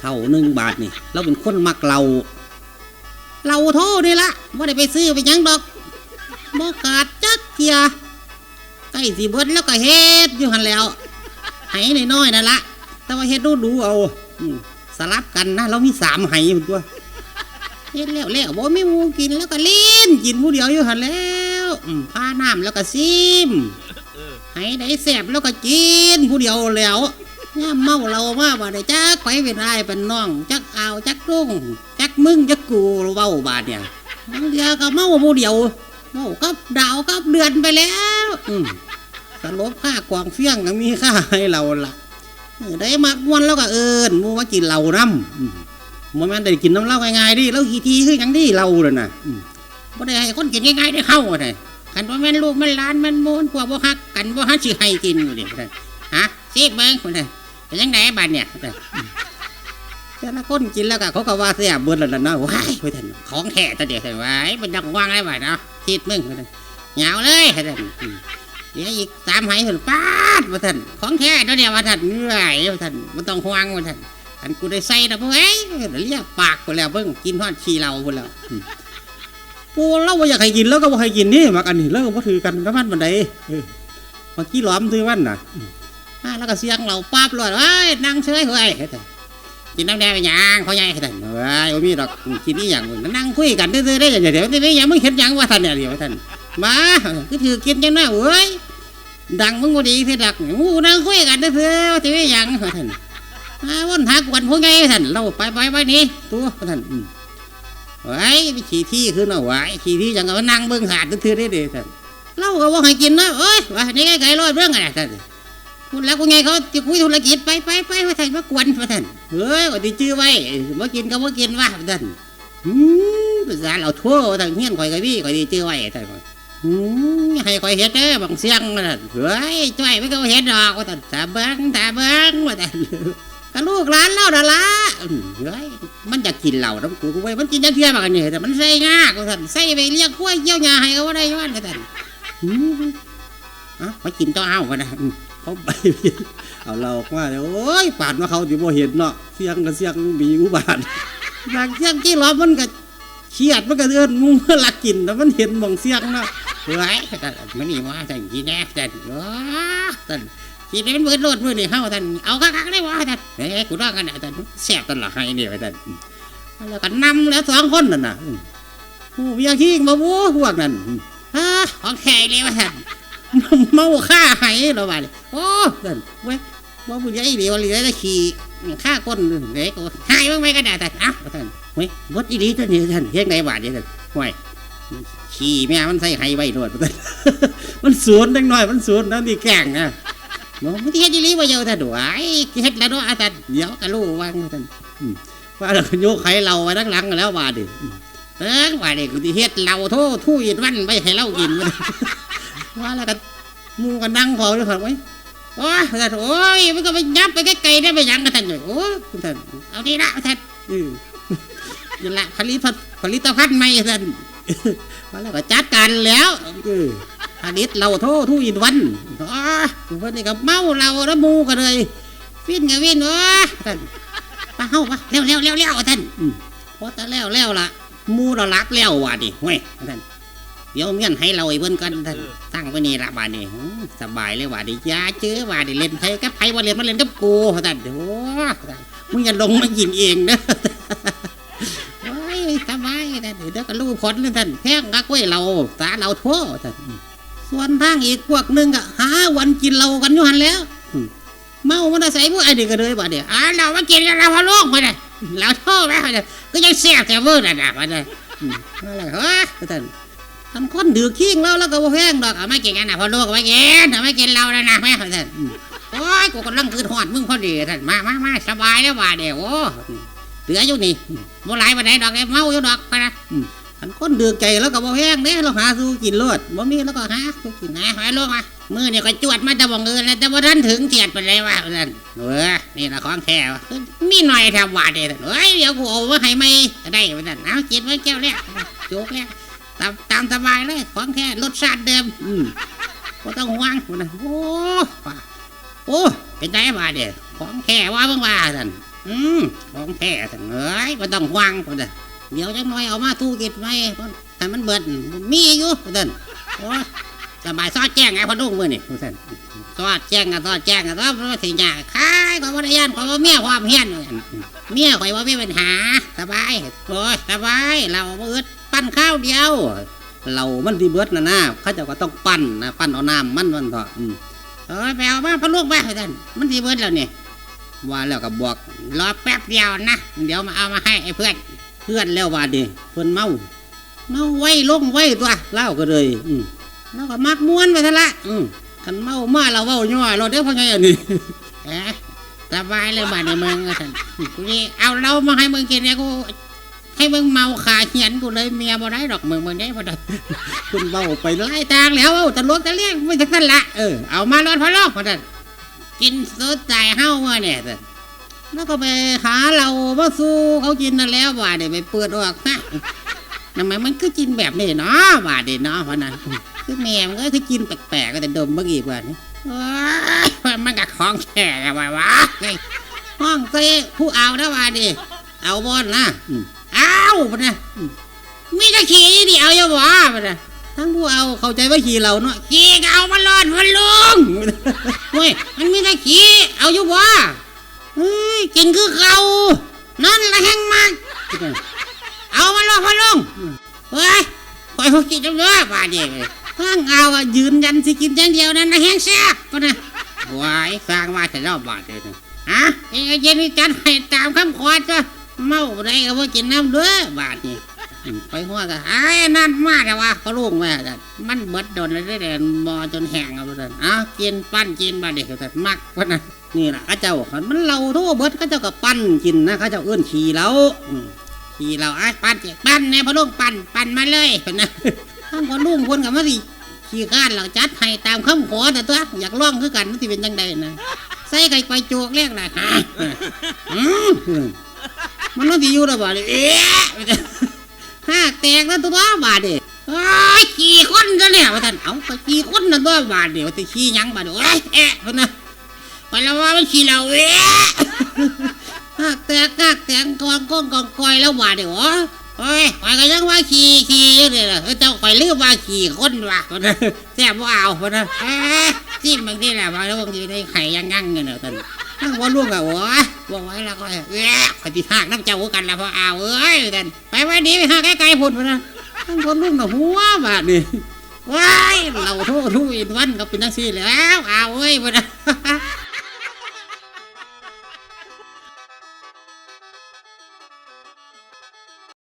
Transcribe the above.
เท่าหนึ่งบาทนี่เราเป็นคนมักเราเราโทษนี่ละว่าได้ไปซื้อไปหยังดอกบ่ขาดจักเทียใกล้สิเบิดแล้วก็เฮ็ดอยู่หันแหล้วให้น้อยๆนั่นละแต่ว่าเฮ็ดดูดูๆเอาอืมสลับกันนะเรามีสามไหอยู่ตัวเฮ็ดแล้วแล้วบ่มีหมูกินแล้วก็เล่นกินผู้เดียวอยู่หันแล้วอืมพาน้ำแล้วก็ซิมให้ได้แสบแล้วก็กินผู้เดียวแล้ว ย่ามเมาเรามาบ่ได้จักไปเป็นไอ้เป็นน้อง จักเอาจักลุงจักมึงจักกูเว้าบาดเนี่ยบางเดียวก็เมาผู้เดียวเมากับดาวกับเดือนไปแล้วอืมสลบค่ากวางเฟี้ยงก็มีค่าให้เราละได้มักมวนแล้วก็เอิญมูมากินเหล้าน้ำมบ่แม่นได้กินน้ำเหล้าง่ายๆดิเหล้าขี้ทีคือยังดิเหล้าเลยน่ะบ่ได้ให้คนกินง่ายๆได้เข้าอะไดคันว่าแม่นลูกแม่นหลานแม่นโมนพวกบ่ฮักกันบ่ฮักสิให้กินอยู่ดิเพิ่นฮะซีบเบิ่งเพิ่น เป็นจังไดบัดเนี่ยเพิ่นแต่ละคนกินแล้วก็เขาก็ว่าแซ่บเบิดแล้วล่ะเนาะว้ายเพิ่นของแท้ตะเดียวเพิ่นว้ายมันจักวางได้บัดเนาะซีดมึงเพิ่นเหงาเลยเพิ่นอืมเดี๋ยวอีกสามไหเพิ่นปาดว่าท่านของแท้ตัวเดียวว่าท่านเหนื่อยว่าท่านบ่ต้องห่วงว่าท่านอันกูได้ใส่นะพวกเอ้ยเรียกปากไปแล้วเบิ่งกินฮอดขี้เราพุ่นแล้วปูเราบ่อยากให้กินแล้วก็บ่ให้กินนี่มักอันนี้แล้วก็บ่ถือกันกับมันบันไดเออมากี้หล้อมถือมันน่ะอืมอ่า แล้วก็เสียงเราปั๊บเลยเอ้ยนั่งเฉยเฮ้ยกินน้ำแดงไปยังเขาใหญ่เฮ้ยเฮ้ยมีดอกกินนี่อย่างมึงนั่งคุยกันซื่อๆได้อย่างเดี๋ยวนี่ยังมึงเห็นยังว่าท่านเนี่ยเดี๋ยวท่านมาคือถือกินจังนะเว้ยดังมึงบ่ดีเสียดักงูนั่งคุยกันซื่อๆว่าสิมีหยังท่านมาวนหากวันพวกไงท่านเราไปไปไปนี่ตัวท่านไว้ไปขี่ที่ขึ้นเอาไว้ขี่ที่จังก็นั่งเบิ่งหาดทื่อๆได้เด้ท่านเล่าก็ว่าให้กินนะเอ้ยว่านี่ไงไรอดเรื่องอะไรท่าน พูดแล้วกูไงเขาจะคุยธุรกิจไปไปไปว่าท่านมากวนว่าท่านเฮ้ยว่าที่ชื่อไว้มากินก็มากินว่าท่านอืมภาษาเราทั่วท่านเฮียนข่อยกับพี่ข่อยดีชื่อไว้ท่านอืมให้ข่อยเฮ็ดเด้อบางเสียงว่าท่านเฮ้ยจ้อยไม่ก็เฮ็ดดอกว่าท่านตาเบิ้งตาเบิ้งว่าท่านก็ลูกหลานเล่าดาละเฮ้ยมันจะกินเหล้าน้ำกูกูไว้มันกินจังเทียมกันนี่แต่มันใส่งากว่าท่านใส่ไปเลี้ยงกล้วเกี่ยวหญ้าให้ก็ว่าได้ย้อนว่าท่านอืมเอะมากินต่อเอาวะนะอืม เขาไปเอาเราออกมาเนี่ยโอ้ยปาดมาเขาที่บ่เห็นเนาะเสียงก็เสียงบีอุบาทบางเสียงที่ล้อมันก็เครียดมันก็เอื้อนงูมันลักกินแต่มันเห็นมองเสียงเนาะเฮ้ยแต่มันนี่ว่าแต่กินแน่แต่ว้าแต่สิเป็นมือโลดมือนี่เฮาท่านเอาคักๆได้บ่ท่านเอ้ยกูร้องกันน่ะท่านแซ่บตลอดให้นี่ว่าท่านแล้วก็นำแล้วสองคนนั่นน่ะผู้เมียขี้มาบูพวกนั้นอืมอ่าของแท้เลยว่าท่าน เมาฆ่าห้เราว่าเลยโอ้ท่านเว้ยว่าผู้ใหญ่ดียวเหลือแต่ขี้ฆ่าก้นเด็กหายบ้างไหมก็ได้ท่านเอ้าว่าท่านเว้ยบดอีดีท่านนี่ท่านเฮ็ดไงบาดนี่ท่านห่วยขี้แม่มันใส่ไห้ไว้โลดว่าท่านมันสวนจังหน่อยมันสวนนั่นนี่แกล้งนะบอกมันที่เฮ็ดอีหลีบ่เยอะท่านด้วยเฮ็ดแล้วเนาะอาจารย์เดี๋ยวก็รู้วางท่านว่าแล้วก็โยกไข่เราไว้ทั้งหลังแล้วว่าดิเออว่าดิกูสิเฮ็ดเราโทษทู่อิดวันไปให้เรากิน ว่าแล้วก็มูก็นั่งพออยู่ครับไว้โอ้ยท่านโอ้ยมันก็ไปยับไปไกลๆได้ไปยังกันท่านเลยโอ้ยท่านเอาดีละท่านอือนี่ละผลิตผลิตภัณฑ์ใหม่ท่านว่าแล้วก็จัดการแล้วเอออานิดเราโทษทุกอินวันอ๋อเพื่อนนี่ก็เมาเราแล้วมูกันเลยวินกับวินวะท่านไปเฮาปะเร็วเร็วเร็วเร็วท่านอืมพอแต่แล้วแล้วล่ะมูเรารับแล้วว่ะดิเว้ยท่าน เดี๋ยวเมียนให้เราไอ้เพิ่นกันท่านตั้งไว้นี่ละบาดนี้อืมสบายเลยว่ะดิอยาเจอว่ะดิเล่นไทยกับไผว่าเล่นมาเล่นกับกูท่านโอ้ท่านมึงอย่าลงมากินเองเด้อโอ้ยสบายท่านเดี๋ยวก็รู้ผลเลยท่านแพงกักไว้เราสาเราทั่วท่านส่วนทางอีกพวกหนึ่งก็หาวันกินเหล้ากันอยู่หันแหล้วอืมเมามันอาศัยพวกไอ้เด็กก็เลยบ่เดี๋ยวอ่าเรามากินกันเราพะโลกมาเลยเราโทษไปเลยก็ยังเสียบแต่เวอร์น่ะนะมาเลยอืมอะไรเฮ้ยท่าน ทำคนดือขี้งเราแล้วก็บ่แห้งดอกเอาไม่กินกันนะพะโลกเอาไม่กินเอาไม่กินเราแล้วนะแม่ท่านโอ้ยกูกำลังคืนหอดมึงพอดีท่านมามามาสบายแล้วว่าเดี๋ยวโอ้เหลืออยู่นี่อืมบ่หลายวันไหนดอกไอ้เมาอยู่ดอกไปนะอืมอันคนเดือกใจแล้วก็บ่แห้งเด้เราหาสู้กินรดบ่มีแล้วก็หาสู้กินนะไปลงมามือเนี่ยก็จวดมาแต่บ่เงินแล้วแต่บ่ทันถึงเจียดไปเลยว่านั่นเออนี่ละของแท้ว่ะมีหน่อยแทบว่าเด้เฮ้ยเดี๋ยวกูเอามาให้ไม่ได้ว่านั่นเอากินไว้แก้วแรกโจกแล้ว ตามตามสบายเลย ของแท้รสชาติเดิม อืมบ่ต้องห่วงว่านั่นโอ้ว่าโอ้เป็นไงว่าเด้ของแท้ว่าเบิ่งว่าท่านอืมของแท้ทั้งเอ้ยบ่ต้องห่วงพุ่นน่ะเดี๋ยวจังน้อยเอามาตู้กิดไว้พุ่นให้มันเบิดมีอยู่พุ่นน่ะโอ้ยสบายซอดแจ้งไงพ่อลุงมื้อนี่พุ่นน่ะซอดแจ้งกันซอดแจ้งกันแล้วมันสิยากคายก็บ่ได้ย่านก็บ่เมียความเฮียนว่าซั่นเมียข่อยบ่มีปัญหา สบายโอ้ยสบายเราบ่อึด ปั้นข้าวเดียวเรามันสิเบิดน่ะนะเขาเจ้าก็ต้องปั้นนะปั้นเอาน้ำมันมันเถอะอืมเออไปเอามาพ่อลุงไปว่านมันสิเบิดแล้วนี่ว่าแล้วก็บอกรอแป๊บเดียวนะเดี๋ยวมาเอามาให้ไอ้เพื่อนเพื่อนแล้วว่าดิเพื่อนเมาเมาไว้ลงไว้ตัวเล่าก็เลย อืมแล้วก็มักม้วนไปซะละอืมคันเมามาเราเว้าย่อยเราเด้อพ่อไงอันนี้เอ๊ะสบายเลยบ้านในเมืองท่านกูนี่เอาเรามาให้เมึงกินเนี่ยกู ให้มึงเมาขาเหียนกูเลยเมียบ่ได้ดอกมึงมึงได้พอดคุณเว้าไปไล่ทางแล้วเว้าตะลวกตะเลี้ยงไม่ถึงนั่นละเออเอามารอดพอลอกพอท่านกินสุดใจเฮ้ามาเนี่ยแต่แล้วก็ไปหาเรามาสู้เขากินนั่นแล้วว่าเดี๋ยวไปเปิดออกฮะทำไมมันคือกินแบบนี้เนาะว่าเดี๋ยวเนาะเพราะนั้นคือแม่มันก็คือกินแปลกๆก็แต่ดมเมื่อกี้ว่านี่โอ๊ยมันกับของแข็งว่าวะไอ้ห้องเต้ผู้เอานะว่าดิเอาบอลนะอืมเอา ปะนะอืมมีแต่ขี่ดิเอาอย่าว่าปะนะทั้งผู้เอาเข้าใจว่าขี่เราเนาะขี่ก็เอามาลอดมันลุงเฮ้ยมันมีแต่ขี้เอาอยู่บ่เฮ้ยกินคือเขานั่นละแห้งมากเอามาลงมาลงเฮ้ยคอยพวกกินจังเลยบาดเดียวข้างเอาอะยืนยันสิกินอย่างเดียวนั่นละแห้งแซ่บก็นะวายสร้างมาแต่รอบบาดเดียวฮะเอ้ยเย็นนี้จัดให้ตามคำขอจ้ะ เมาได้ก็ว่ากินน้ำเด้อบาดนี้อืมไปหัวกันไอ้นั่นมาแต่ว่าเขาลุงแม่แต่มันเบิดโดนเลยได้แต่มอจนแห้งเอาไปเลยอะกินปั้นกินบาดเด็กแต่มักวะนะนี่แหละข้าเจ้าคันมันเราทั่วเบิดข้าเจ้าก็ปั้นกินนะข้าเจ้าเอื้อนขี่เราขี่เราไอ้ปั้นเจ๊ปั้นแน่พอลุงปั้นปั้นมาเลยนะท่านพอลุงคนกับมาสิขี่ข้านเราจัดให้ตามคำขอแต่ตัวอยากล่องคือกันมันสิเป็นจังใดนะใส่ไก่ไปโจกเรียกนะฮะอื มันต้องสิอยู่ระบาดเอ๊ะห้าแตกแล้วตัวบาดเดีอ้ายขี่คนซะเนี่ยว่าท่านเอาไปขี่คนนั่นตัวบาดเดียวแต่ขี่ยังบาดเดียวเอ้ยแอะพุ่นะไปแล้วว่ามันขี่เราเอ๊ะห้าแตกห้าแตกกองก้องกองกอยแล้วบาดเดียวโอ้ยไปก็ยังว่าขี่ขี่อยู่เลยล่ะเจ้าคอยลืมว่าขี่คนว่ะพุ่นะแซ่บว่าเอาพุ่นนะเอ๊ะจิ้มบางทีแหละบางแล้วบางทีได้ไข่ยังงั้งเงี้ยเนอะท่าน นั่งว่าล่วงอะโอ้ยว่าไว้แล้วก็เอ๊ะขติหักน้ำเจ้ากันละพอเอาเอ้ยดันไปไว้ดีไปหักไกลๆพุ่นพุ่นะนั่งคนล่วงอะหัวบาดนี่ว้ายเราโทษทุกอินวันก็เป็นทั้งสี่แล้วเอาเอ้ยไปนะ